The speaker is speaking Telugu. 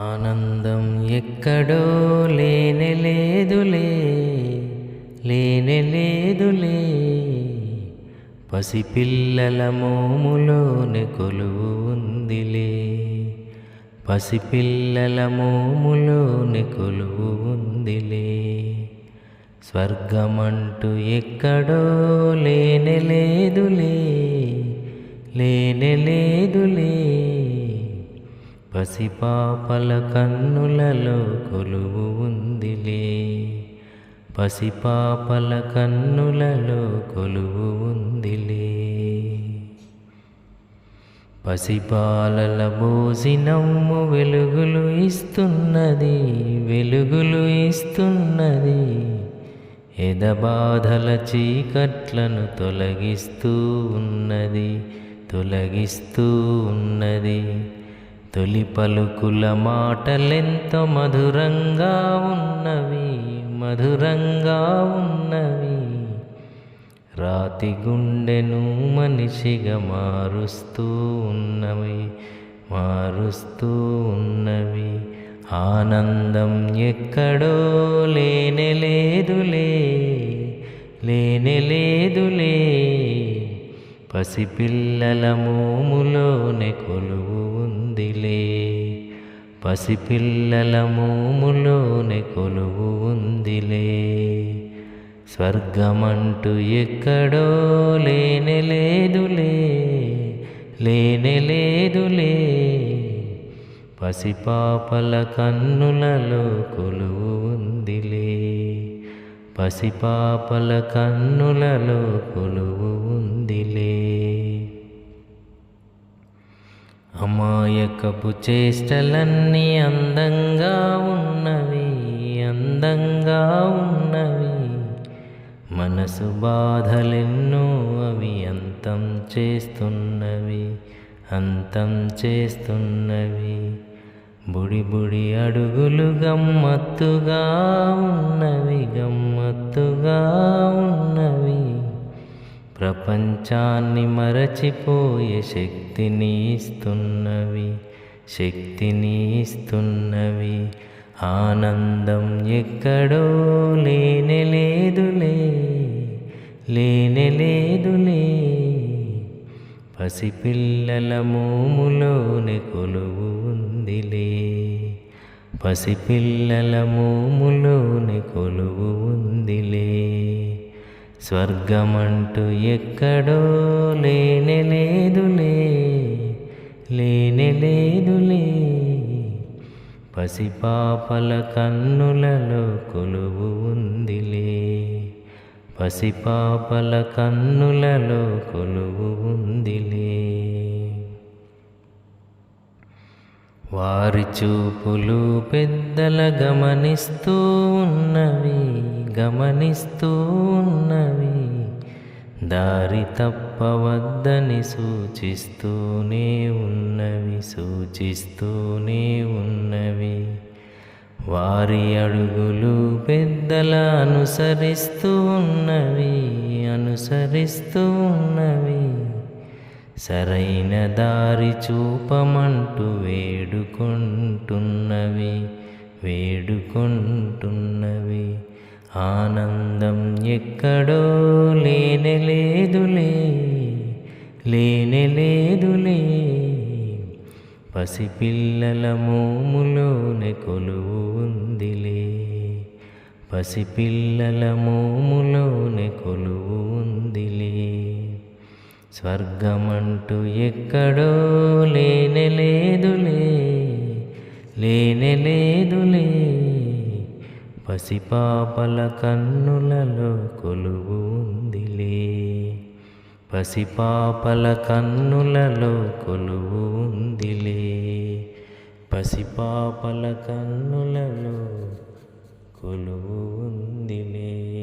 ఆనందం ఎక్కడో లేనే లేదులే లేనే లేదులే. పసిపిల్లల మోములోని కొలువు ఉందిలే పసిపిల్లల మోములోని కొలువు ఉందిలే స్వర్గమంటూ ఎక్కడో లేనే లేదులే లేనే లేదులే. పసిపాపల కన్నులలో కొలువు ఉందిలే. పసిపాపల కన్నులలో కొలువు ఉందిలే. పసిపాలల భోజనము వెలుగులు ఇస్తున్నది వెలుగులు ఇస్తున్నది. ఎదబాధల చీకట్లను తొలగిస్తూ ఉన్నది తొలగిస్తూ ఉన్నది. తొలి పలుకుల మాటలెంతో మధురంగా ఉన్నవి మధురంగా ఉన్నవి. రాతి గుండెను మనిషిగా మారుస్తూ ఉన్నవి మారుస్తూ ఉన్నవి. ఆనందం ఎక్కడో లేనలేదులే లేనలేదులే పసిపిల్లల మోములోనే కొలువు పసిపిల్లల మూములోనే కొలువు ఉందిలే. స్వర్గమంటూ ఎక్కడో లేనే లేదులే లేనే లేదులే. పసిపాపల కన్నులలో కొలువు ఉందిలే పసిపాపల కన్నులలో కొలువు ఉంది అమాయకపు చేష్టలన్నీ అందంగా ఉన్నవి అందంగా ఉన్నవి. మనసు బాధలెన్నో అవి అంతం చేస్తున్నవి అంతం చేస్తున్నవి. బుడి బుడి అడుగులు గమ్మత్తుగా ఉన్నవి గమ్మత్తుగా ప్రపంచాన్ని మరచిపోయే శక్తిని ఇస్తున్నవి శక్తిని ఇస్తున్నవి ఆనందం ఎక్కడో లేనే లేదులే లేనే లేదులే. పసిపిల్లల మోములోనే కొలువు ఉందిలే పసిపిల్లల మోములోనే కొలువు ఉందిలే. స్వర్గమంటూ ఎక్కడో లేనే లేదులే లేనే లేదులే. పసిపాపల కన్నులలో కొలువు ఉందిలే పసిపాపల కన్నులలో కొలువు ఉందిలే. వారి చూపులు పెద్దల గమనిస్తూ ఉన్నవి గమనిస్తూ ఉన్నవి దారి తప్పవద్దని సూచిస్తూనే ఉన్నవి సూచిస్తూనే ఉన్నవి. వారి అడుగులు పెద్దల అనుసరిస్తూ ఉన్నవి అనుసరిస్తూ ఉన్నవి సరైన దారి చూపమంటూ వేడుకుంటున్నవి వేడుకుంటున్నవి. ఆనందం ఎక్కడో లేనలేదులే లేనలేదులే పసిపిల్లల మోములోనే కొలువు ఉందిలే పసిపిల్లల మోములోనే కొలువు ఉందిలే. స్వర్గమంటూ ఎక్కడో లేనలేదులే లేనలేదులే పసిపాపల కన్నులలో కొలువు ఉందిలే. పసిపాపల కన్నులలో కొలువు ఉందిలే. పసిపాపల కన్నులలో కొలువు ఉందిలే.